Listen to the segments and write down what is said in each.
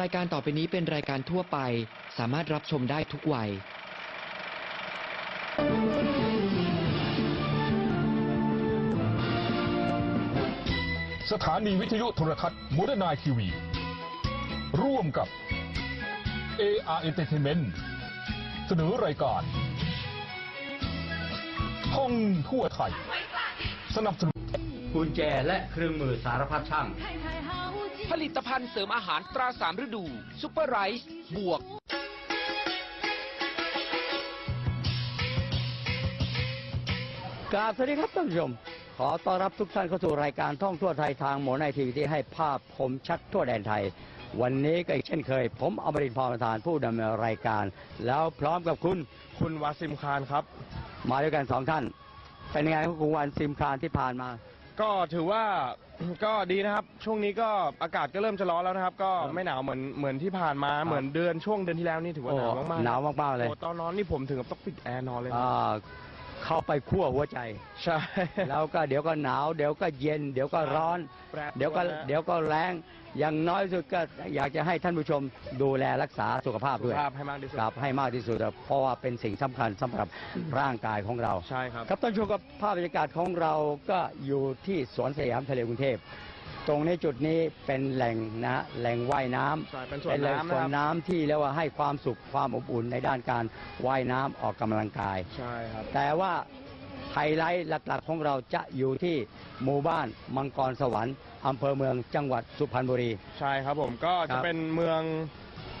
รายการต่อไปนี้เป็นรายการทั่วไป สามารถรับชมได้ทุกวัย สถานีวิทยุโทรทัศน์โมเดิร์นไนทีวี ร่วมกับ AR Entertainment เสนอรายการท่องทั่วไทย สนับสนุนกุญแจและเครื่องมือสารพัดช่าง ผลิตภัณฑ์เสริมอาหารตราสามฤดู ซุปเปอร์ไรซ์บวก กราบสวัสดีครับท่านผู้ชม ขอต้อนรับทุกท่านเข้าสู่รายการท่องทั่วไทยทางหมอในทีวีที่ให้ภาพคมชัดทั่วแดนไทย วันนี้ก็อีกเช่นเคย ผมอมรินทร์พรประธานผู้ดำเนินรายการ แล้วพร้อมกับคุณคุณวาซิมคานครับ มาด้วยกันสองท่าน เป็นยังไงครับคุณวันซิมครานที่ผ่านมา ก็ถือว่า ก็ดีนะครับ ช่วงนี้ก็อากาศก็เริ่มจะร้อนแล้วนะครับ ก็ครับไม่หนาวเหมือนเหมือนที่ผ่านมาครับเหมือนเดือนช่วงเดือนที่แล้วนี่ถือว่าหนาวมากๆหนาวมากๆเลย โอ้ตอนนอนนี่ผมถึงกับต้องปิดแอร์นอนเลยนะ อ่า เข้าไปขั้วหัวใจ ใช่ แล้วก็เดี๋ยวก็หนาว เดี๋ยวก็เย็น เดี๋ยวก็ร้อนแปรปรวนเดี๋ยวก็นะเดี๋ยวก็แรงอย่างน้อยสุดก็อยากจะให้ท่านผู้ชมดูแลรักษาสุขภาพสุด้ขวยภาพให้มากที่สุด ครับให้มากที่สุดครับเพราะว่าเป็นสิ่งสำคัญสำหรับร่างกายของเรา ใช่ครับ ครับท่านผู้ชมครับภาพบรรยากาศของเราก็อยู่ที่สวนสยามทะเลกรุงเทพ ตรงนี้จุดนี้เป็นแหล่งนะฮะแหล่งว่ายน้ำใช่เป็นสวนแหล่งน้ำสนะวนครับน้ำที่เรียกว่าให้ความสุขความอบอุ่นในด้านการว่ายน้ำออกกำลังกาย ใช่ครับ แต่ว่าไฮไลท์หลักๆของเราจะอยู่ที่หมู่บ้านมังกรสวรรค์อำเภอเมืองจังหวัดสุพรรณบุรี ใช่ครับผมก็ครัจะบเป็นเมือง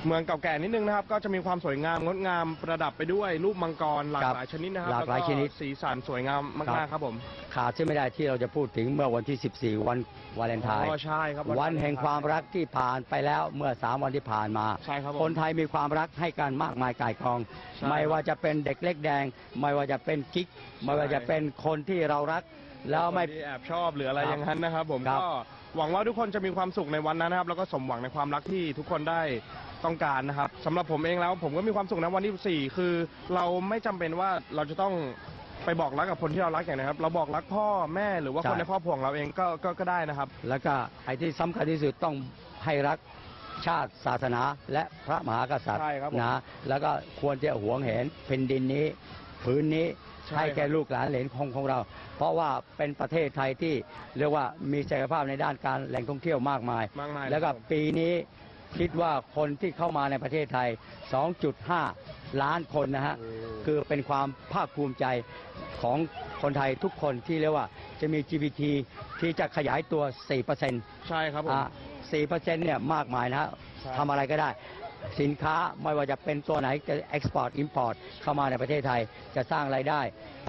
เมืองเก่าแก่นิดนึงนะครับ ก็จะมีความสวยงามงดงามประดับไปด้วยรูปมังกรหลากหลายชนิดนะครับหลากหลายแวชนิดสีสันสวยงามมากๆครับผมขาดเช่นไม่ได้ที่เราจะพูดถึงเมื่อวันที่ 14 วันวาเลนไทน์อ๋อใช่ครับวันแห่งความรักที่ผ่านไปแล้วเมื่อ 3 วันที่ผ่านมา ใช่ครับผม คนไทยมีความรักให้กันมากมายก่ายกอง ใช่ไม่ว่าจะเป็นเด็กเล็กแดง ไม่ว่าจะเป็นกิ๊ก ไม่ว่าจะเป็นคนที่เรารัก แล้วไม่ คนที่แอบชอบหรืออะไรครับอย่างนั้นนะครับ ผมครับก็ หวังว่าทุกคนจะมีความสุขในวันนั้นนะครับ แล้วก็สมหวังในความรักที่ทุกคนได้ต้องการนะครับสำหรับผมเองแล้ว ผมก็มีความสุขในวันที่14คือ เราไม่จำเป็นว่าเราจะต้องไปบอกรักกับคนที่เรารักอย่างนะครับ เราบอกรักพ่อแม่หรือว่าใช่คนในครอบครัวของเราเองก็ก็ก็ได้นะครับ แล้วก็ไอ้ที่สำคัญที่สุดต้องให้รักชาติศาสนาและพระมหากษัตริย์ใช่ครับผม นะแล้วก็ควรจะหวงเห็นแผ่นดินนี้ พื้นนี้ใช่ให้แก่ครับลูกหลานเหลนของของเรา เพราะว่าเป็นประเทศไทยที่เรียกว่ามีศักยภาพในด้านการแหล่งท่องเที่ยวมากมาย มากมาย แล้วก็ครับผมปีนี้คิดว่าคนที่เข้ามาในประเทศไทย 2.5 ล้านคนนะฮะ คือเป็นความภาคภูมิใจของคนไทยทุกคนที่เรียกว่าจะมี GPT ที่จะขยายตัว 4%ใช่ครับผมอ่า4%เนี่ยมากมายนะฮะใช่ ทำอะไรก็ได้ สินค้าไม่ว่าจะเป็นตัวไหนจะ export import เข้ามาในประเทศไทยจะสร้างรายได้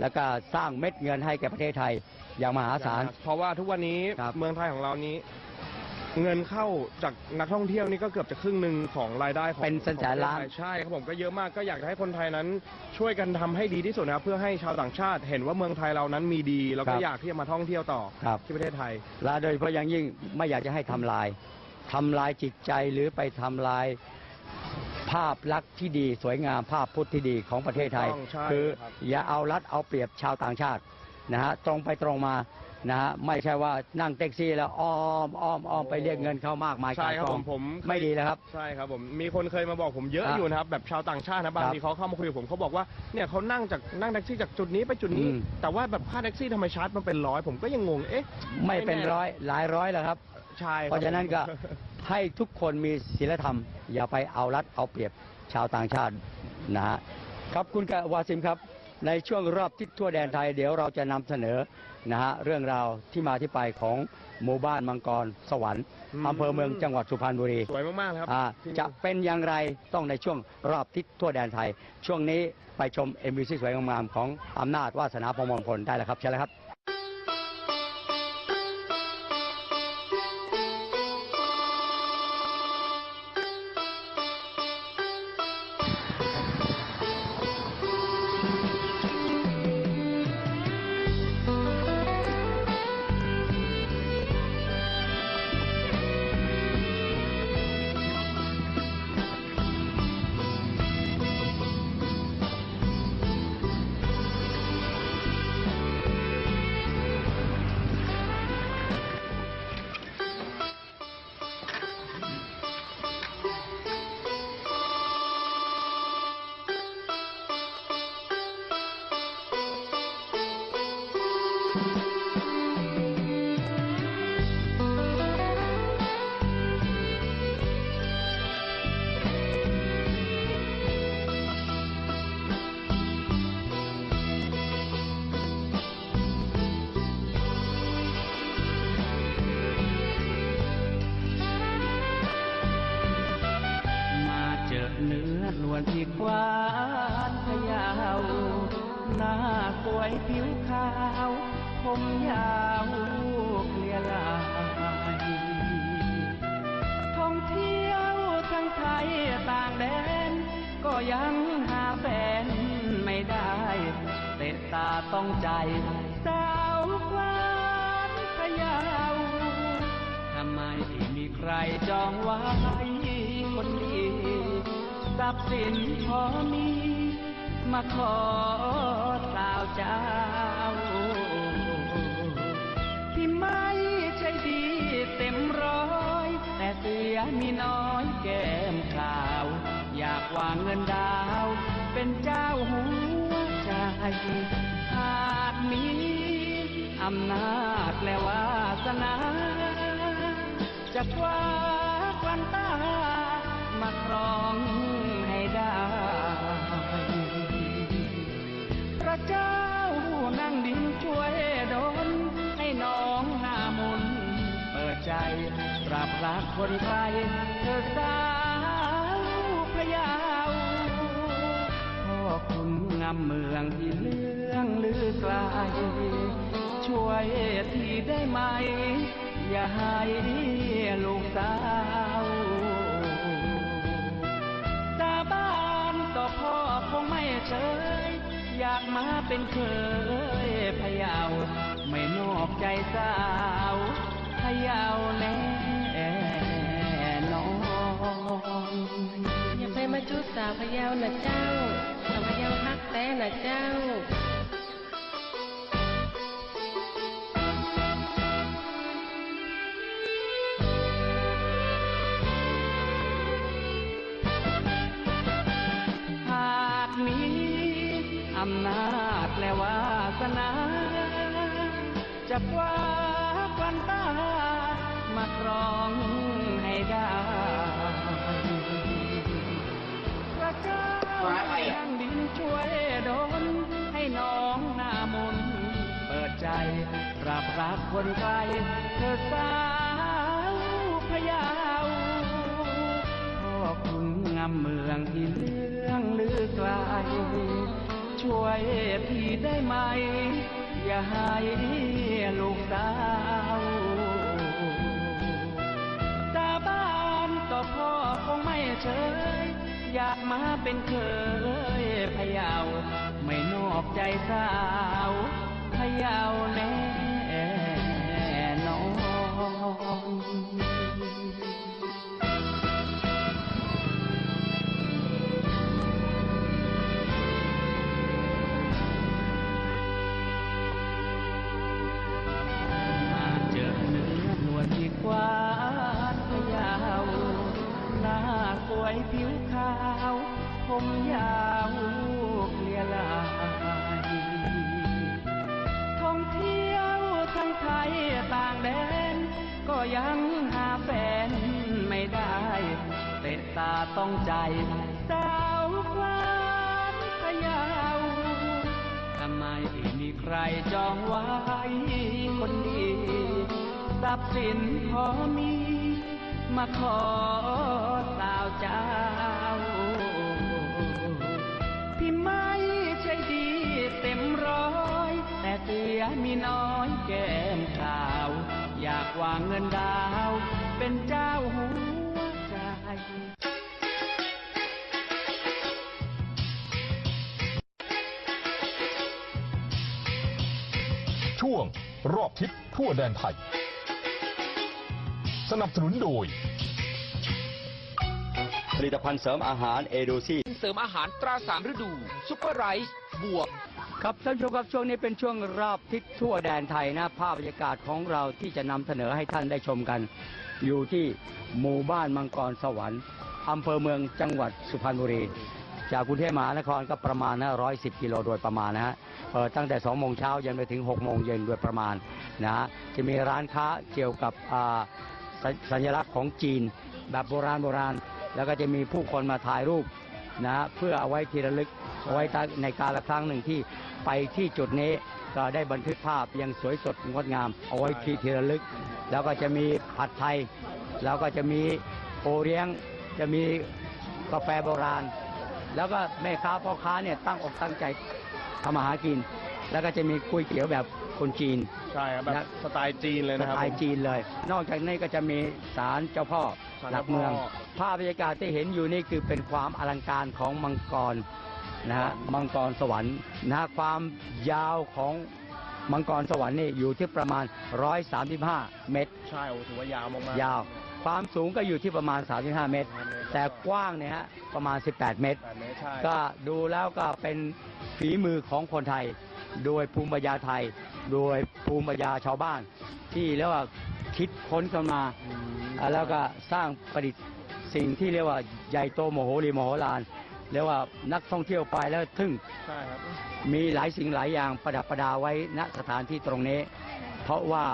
แล้วก็สร้างเม็ดเงินให้แก่ประเทศไทยอย่างมหาศาล เพราะว่าทุกวันนี้ครับ เมืองไทยของเรานี้ เงินเข้าจากนักท่องเที่ยวนี่ก็เกือบจะครึ่งหนึ่งของรายได้ของเป็นแสนของประทศล้านไทยใช่ครับผมก็เยอะมากก็อยากจะให้คนไทยนั้น ช่วยกันทำให้ดีที่สุดนะครับ เพื่อให้ชาวต่างชาติเห็นว่าเมืองไทยเรานั้นมีดี แล้วคก็รับอยากที่จะมาท่องเที่ยวต่อครับ ที่ประเทศไทย และโดยเฉพาะอย่างยิ่งไม่อยากจะให้ทำลายทำลายจิตใจหรือไปทำลาย ภาพลักษณ์ที่ดีสวยงามภาพพุทธที่ดีของประเทศไทยถูกต้องใช่คือครับอย่าเอารัดเอาเปรียบชาวต่างชาตินะฮะตรงไปตรงมานะฮะไม่ใช่ว่านั่งแท็กซี่แล้วอ้อมอ้อมอ้อมไปเรียกเงินเขามากมายใช่กายครับกผองมผมเคยไม่ดีแล้วครับใช่ครับผมมีคนเคยมาบอกผมเยอะครับอยู่นะครับแบบชาวต่างชาตินะบางครับทีเขาเข้ามาคุยกับผมเขาบอกว่าเนี่ยเขานั่งจากนั่งแท็กซี่จากจุดนี้ไปจุดนี้อืมแต่ว่าแบบค่าแท็กซี่ทำไมชาร์จมันเป็นร้อยผมก็ยังงงเอ๊ะไม่เป็นแร้อยหลายร้อยแล้วครับใช่คบเพราะฉะนั้นก็ ให้ทุกคนมีศีลธรรม อย่าไปเอารัดเอาเปรียบชาวต่างชาตินะฮะครับคุณกวาซิมครับ ในช่วงรอบทิศทั่วแดนไทยเดี๋ยวเราจะนำเสนอนะฮะเรื่องราวที่มาที่ไปของหมู่บ้านมังกรสวรรค์อืมอำเภอเมืองจังหวัดสุพรรณบุรีสวยมากๆเลยครับอ่าที่นี่จะเป็นอย่างไรต้องในช่วงรอบทิศทั่วแดนไทย ช่วงนี้ไปชมเอ็มวีสวยงามๆของอำนาจวาสนาพรหมมงคลได้แล้วครับใช่แล้วครับ「 วยผิวขาว ผมยาวเกลียลายท่องเที่ยวทั้งไทยต่างแดน ก็ยังหาแฟนไม่ได้เตะตาต้องใจ สาวกวานพยาวทำไมมีใครจองไว้คนดีทรัพย์สินพอมี มาขอสาวเจ้า ที่ไม่ใช่ดีเต็มร้อย แต่เสียมีน้อยแก้มขาว อยากวางเงินดาว เป็นเจ้าหัวใจหากมีอำนาจและวาสนา จะคว้าควันตามาครอง เจ้านั่งดินช่วยดลให้น้องหน้ามนเปิดใจปรับรักคนไทยเธอสาวพระยาวพ่อคุณงามเมืองที่เลื่องลือไกลช่วยทีได้ไหม อย่าให้ลูกสาวากมาเป็นเคยพยาวไม่นอกใจสาวพยาวแน่นอนอย่าไปมาจุดสาวพยานะเจ้าสาวพยาวพักแต่นะเจ้า จะคว้าควันตามาครองให้ได้พระเจ้ายังดินช่วยดลให้น้องหน้ามนเปิดใจรับรักคนไทยเธอสาวพยาวพ่อคุณงามเมืองที่เลื่องลือไกล ช่วยพี่ได้ไหม อย่าให้ลูกสาวสาบ้านต่อพ่อคงไม่เฉย อยากมาเป็นเคยพยาไม่นอกใจสาวพยาแน่นอน วลที่กวานพยาวหน้าสวยผิวขาว ผมยาวเลียลายท่องเที่ยวทั้งไทยต่างแดน ก็ยังหาแฟนไม่ได้เตะตาต้องใจ สาวกวานพยาวทำไมมีใครจองไว้คนดี ทรัพย์สินพอมี มาขอสาวเจ้า ที่ไม่ใช่ดีเต็มร้อย แต่เสียมีน้อยแก้มขาว อยากวางเงินดาว เป็นเจ้าหัวใจช่วงรอบทิศทั่วแดนไทย สนับสนุนโดย ผลิตภัณฑ์เสริมอาหารเอโดซีเสริมอาหารตราสามฤดูซุปเปอร์ไรซ์บวก ครับท่านผู้ชมครับช่วงนี้เป็นช่วงรอบทิศทั่วแดนไทยนะภาพบรรยากาศของเราที่จะนำเสนอให้ท่านได้ชมกัน อยู่ที่หมู่บ้านมังกรสวรรค์อำเภอเมืองจังหวัดสุพรรณบุรี จากกรุงเทพมหานครก็ประมาณนะร้อยสิบกิโลโดยประมาณนะฮะเปิดตั้งแต่สองโมงเช้ายันไปถึงหกโมงเย็นโดยประมาณนะฮะจะมีร้านค้าเกี่ยวกับอ่า สัญลักษณ์ของจีน แบบโบราณโบราณ แล้วก็จะมีผู้คนมาถ่ายรูปนะเพื่อเอาไว้ที่ระลึกเอาไว้ในการละครั้งหนึ่งที่ไปที่จุดนี้ก็ได้บันทึกภาพยังสวยสดงดงาม เอาไว้ที่ที่ระลึก แล้วก็จะมีผัดไทย แล้วก็จะมีโอเลี้ยง จะมีกาแฟโบราณ แล้วก็แม่ค้าพ่อค้าเนี่ยตั้งอกตั้งใจทำมาหากิน แล้วก็จะมีก๋วยเตี๋ยวแบบคนจีน ใช่ครับแบบนะสไตล์จีนเลยสนะครับ ไตล์จีนเลย นอกจากนี้ก็จะมีศาลเจ้าพ่อศาลหลัเจ้ากพ่อ เมือง ภาพบรรยากาศที่เห็นอยู่นี่คือเป็นความอลังการของมังกรนะฮะ มังกรสวรรค์นะฮะความยาวของมังกรสวรรค์นี่อยู่ที่ประมาณ 135 เมตร ใช่โอ้ถือว่ายาวมากๆ ยาว ความสูงก็อยู่ที่ประมาณ 35 เมตร แต่กว้างเนี่ยฮะประมาณ 18 เมตร แปดเมตรใช่ก็ดูแล้วก็เป็นฝีมือของคนไทย โดยภูมิปัญญาไทย โดยภูมิปัญญาชาวบ้าน ที่เรียกว่าคิดค้นกันมาอืมอ่าแล้วก็สร้างประดิษฐ์สิ่งที่เรียกว่าใหญ่โตโมโหรีโมโหลานเรียกว่านักท่องเที่ยวไปแล้วทึ่งใช่ครับมีหลายสิ่งหลายอย่างประดับประดาไว้ณสถานที่ตรงนี้ เพราะว่า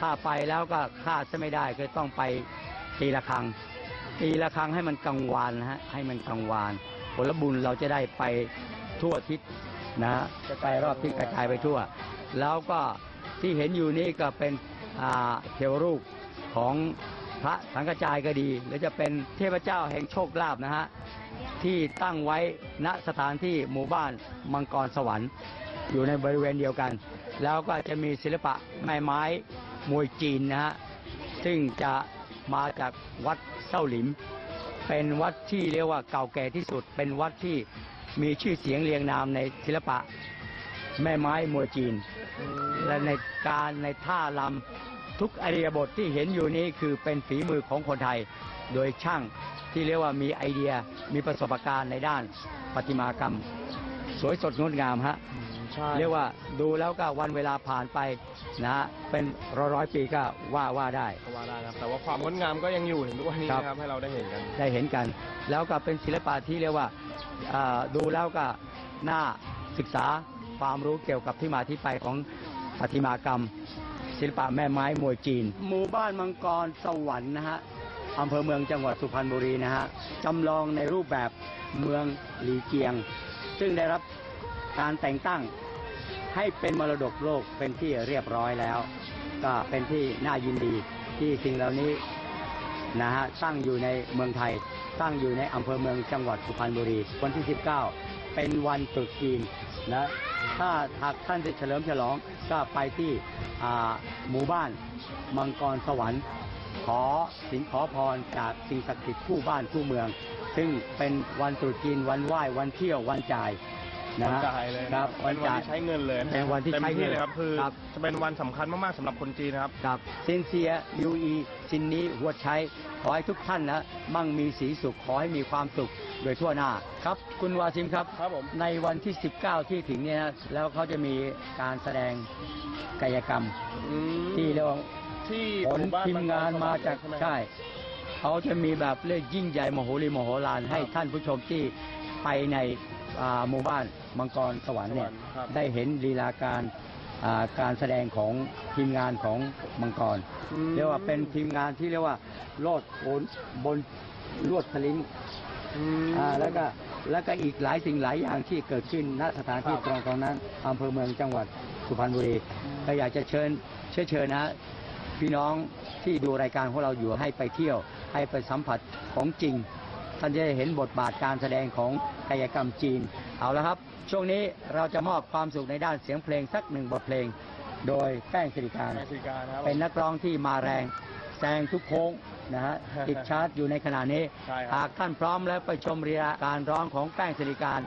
ถ้าไปแล้วก็คาดจะไม่ได้ก็ต้องไปตีละครังตีละครังให้มันกังวานนะฮะให้มันกังวานผลบุญเราจะได้ไปทั่วทิศ นะฮะไปรอบที่กระจายไปทั่ว แล้วก็ที่เห็นอยู่นี่ก็เป็นเทวรูปของพระสังกจายก็ดี หรือจะเป็นเทพเจ้าแห่งโชคลาภนะฮะที่ตั้งไว้ณสถานที่หมู่บ้านมังกรสวรรค์อยู่ในบริเวณเดียวกัน แล้วก็จะมีศิลปะแม่ไม้มวยจีนนะฮะซึ่งจะมาจากวัดเส้าหลิม เป็นวัดที่เรียกว่าเก่าแก่ที่สุด เป็นวัดที่ มีชื่อเสียงเรียงนามในศิลปะ แม่ไม้มวยจีน และในการในท่าลำทุกอริยบทที่เห็นอยู่นี้คือเป็นฝีมือของคนไทย โดยช่างที่เรียกว่ามีไอเดียมีประสบการณ์ในด้านประติมากรรม สวยสดงดงามฮะ ใช่ เรียกว่าดูแล้วก็วันเวลาผ่านไปนะฮะเป็นร้อยร้อยๆปีก็ว่าว่าได้ ก็ว่าได้ครับแต่ว่าความงดงามก็ยังอยู่ถึงทุกวันนี้ครับ นะครับให้เราได้เห็นกัน ได้เห็นกัน แล้วก็เป็นศิลปะที่เรียกว่าอ่าดูแล้วก็น่าศึกษาความรู้เกี่ยวกับที่มาที่ไปของประติมากรรม ศิลปะแม่ไม้มวยจีน หมู่บ้านมังกรสวรรค์นะฮะอำเภอเมืองจังหวัดสุพรรณบุรีนะฮะจำลองในรูปแบบเมืองหลีเกียง ซึ่งได้รับการแต่งตั้ง ให้เป็นมรดกโลกเป็นที่เรียบร้อยแล้ว ก็เป็นที่น่ายินดีที่สิ่งเหล่านี้นะฮะตั้งอยู่ในเมืองไทย ตั้งอยู่ในอำเภอเมืองจังหวัดสุพรรณบุรี วันที่ 19 เป็นวันตรุษจีนนะถ้าหากท่านจะเฉลิมฉลองก็ไปที่หมู่บ้านมังกรสวรรค์ ขอสิงขอพรจากสิ่งศักดิ์สิทธิ์คู่บ้านคู่เมือง ซึ่งเป็นวันตรุษจีนวันไหว้วันเที่ยววันจ่าย นะวันฮะจ่ายเลยคนะรับเป็นวันที่ใช้เงินเลยะเป็นวันที่ต็มใช้เงินเลยครับคือครับจะเป็นวันสำคัญมากๆสำหรับคนจีนนะครับกับซินเซียยูอีซินนี้หัวใช้ขอให้ทุกท่านนะมั่งมีสีสุขขอให้มีความสุขโดยทั่วหน้าครับ คุณวาซิมครับครับผมในวันที่ 19 ที่ถึงเนี่ยนะแล้วเขาจะมีการแสดงกายกรรมอืมที่เรียกว่าที่ผลหบ้ทีมงานมาจากใช่ไหมใช่เขาจะมีแบบเรียกยิ่งใหญ่มโหรีมโหฬารให้ท่านผู้ชมที่ไปใน อ่าหมู่บ้านมังกรสวรรค์เนี่ยครับ ได้เห็นลีลาการอ่าการแสดงของทีมงานของมังกร อืมเรียกว่าเป็นทีมงานที่เรียกว่าโลดโอนบนลวดสลิงอืม อ่าแล้วก็แล้วก็อีกหลายสิ่งหลายอย่างที่เกิดขึ้นณสถานที่ครับ ตรงตรงนั้นอำเภอเมืองจังหวัดสุพรรณบุรีก็อยากจะเชิญเชิญเชิญนะพี่น้องที่ดูรายการของเราอยู่ให้ไปเที่ยว ให้ไปสัมผัสของจริง ท่านจะได้เห็นบทบาทการแสดงของกายกรรมจีน เอาละครับ ช่วงนี้เราจะมอบความสุขในด้านเสียงเพลงสักหนึ่งบทเพลง โดยแป้งสิริการแม่สิการนะครับเป็นนักร้องที่มาแรงแซงทุกโค้งนะฮะติดชาร์ตอยู่ในขณะนี้ใช่ครับหากท่านพร้อมแล้วไปชมเรียการร้องของแป้งสิริการ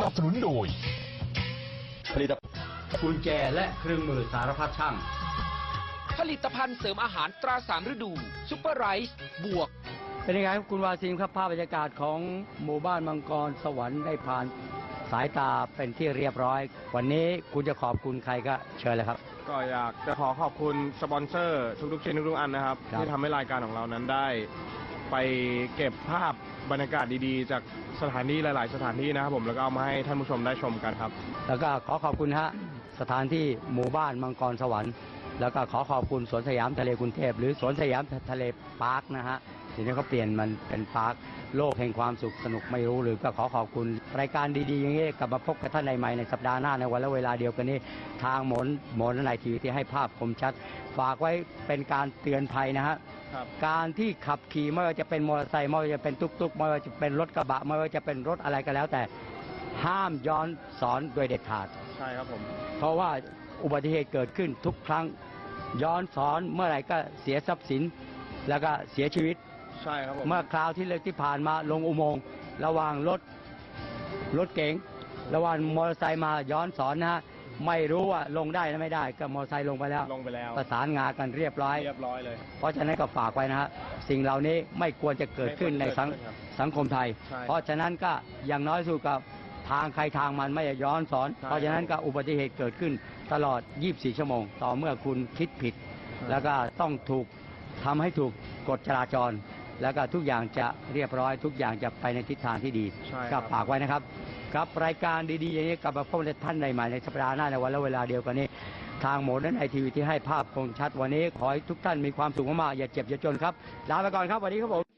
นับสนุนโดย ผลิตกุญแจและเครื่องมือสารพัดช่าง ผลิตภัณฑ์เสริมอาหารตราสามฤดูซุปเปอร์ไรซ์บวก เป็นยังไงครับคุณวาซิมครับภาพบรรยากาศของหมู่บ้านมังกรสวรรค์ได้ผ่านสายตาเป็นที่เรียบร้อย วันนี้คุณจะขอบคุณใครก็เชิญเลยครับ ก็อยากจะขอขอบคุณสปอนเซอร์ทุกๆชิ้นทุกๆอันนะครับ ครับ ที่ทำให้รายการของเรานั้นได้ ไปเก็บภาพ บรรยากาศดีๆ จากสถานที่หลาย ๆ สถานที่นะครับผมแล้วก็เอามาให้ท่านผู้ชมได้ชมกันครับ แล้วก็ขอขอบคุณฮะสถานที่หมู่บ้านมังกรสวรรค์ แล้วก็ขอขอบคุณสวนสยามทะเลกรุงเทพหรือสวนสยามทะเลพาร์คนะฮะทีนี้เขาเปลี่ยนมันเป็นพาร์คโลกแห่งความสุขสนุกไม่รู้หรือก็ขอขอบคุณ รายการดีๆอย่างนี้กลับมาพบกับท่านในใหม่ในสัปดาห์หน้าในวันและเวลาเดียวกันนี้ ทางหมนหมนในทีวีที่ให้ภาพคมชัด ฝากไว้เป็นการเตือนภัยนะฮะ การที่ขับขี่ไม่ว่าจะเป็นมอเตอร์ไซค์ไม่ว่าจะเป็นตุ๊กๆไม่ว่าจะเป็นรถกระบะไม่ว่าจะเป็นรถอะไรก็แล้ว แต่ห้ามย้อนสอนโดยเด็ดขาด ใช่ครับผม เพราะว่าอุบัติเหตุเกิดขึ้นทุกครั้งย้อนสอนเมื่อไหร่ก็เสียทรัพย์สิน แล้วก็เสียชีวิต ใช่ครับผม เมื่อคราวที่เล็กที่ผ่านมาลงอุโมงค์ระหว่างรถรถเก๋งระหว่างมอเตอร์ไซค์มาย้อนสอนนะฮะ ไม่รู้ว่าลงได้หรือไม่ได้ก็มอเตอร์ไซค์ลงไปแล้ว ลงไปแล้ว ประสานงานกันเรียบร้อย เรียบร้อยเลย เพราะฉะนั้นก็ฝากไว้นะฮะสิ่งเหล่านี้ไม่ควรจะเกิดขึ้นในสังไม่ควรจะเกิดขึ้นครับสังคมไทย ใช่เพราะฉะนั้นก็อย่างน้อยสุดกับทางใครทางมันไม่ย้อนสอน ใช่เพราะฉะนั้นก็อุบัติเหตุเกิดขึ้นตลอด 24 ชั่วโมง ต่อเมื่อคุณคิดผิดแล้วก็ต้องถูกทำให้ถูกกฎจราจร แล้วก็ทุกอย่างจะเรียบร้อย ทุกอย่างจะไปในทิศทางที่ดีใช่คก็รับฝากไว้นะครับ ครับรายการดีๆอย่างนี้กลับมาพบกับท่านในใหม่ในสัปดาห์หน้าในวันและเวลาเดียวกันนี้ ทางโมดนั้นไอทีวีที่ให้ภาพคมชัดวันนี้ ขอให้ทุกท่านมีความสุขมากๆอย่าเจ็บอย่าจนครับลาไปก่อนครับวันนี้ครับผม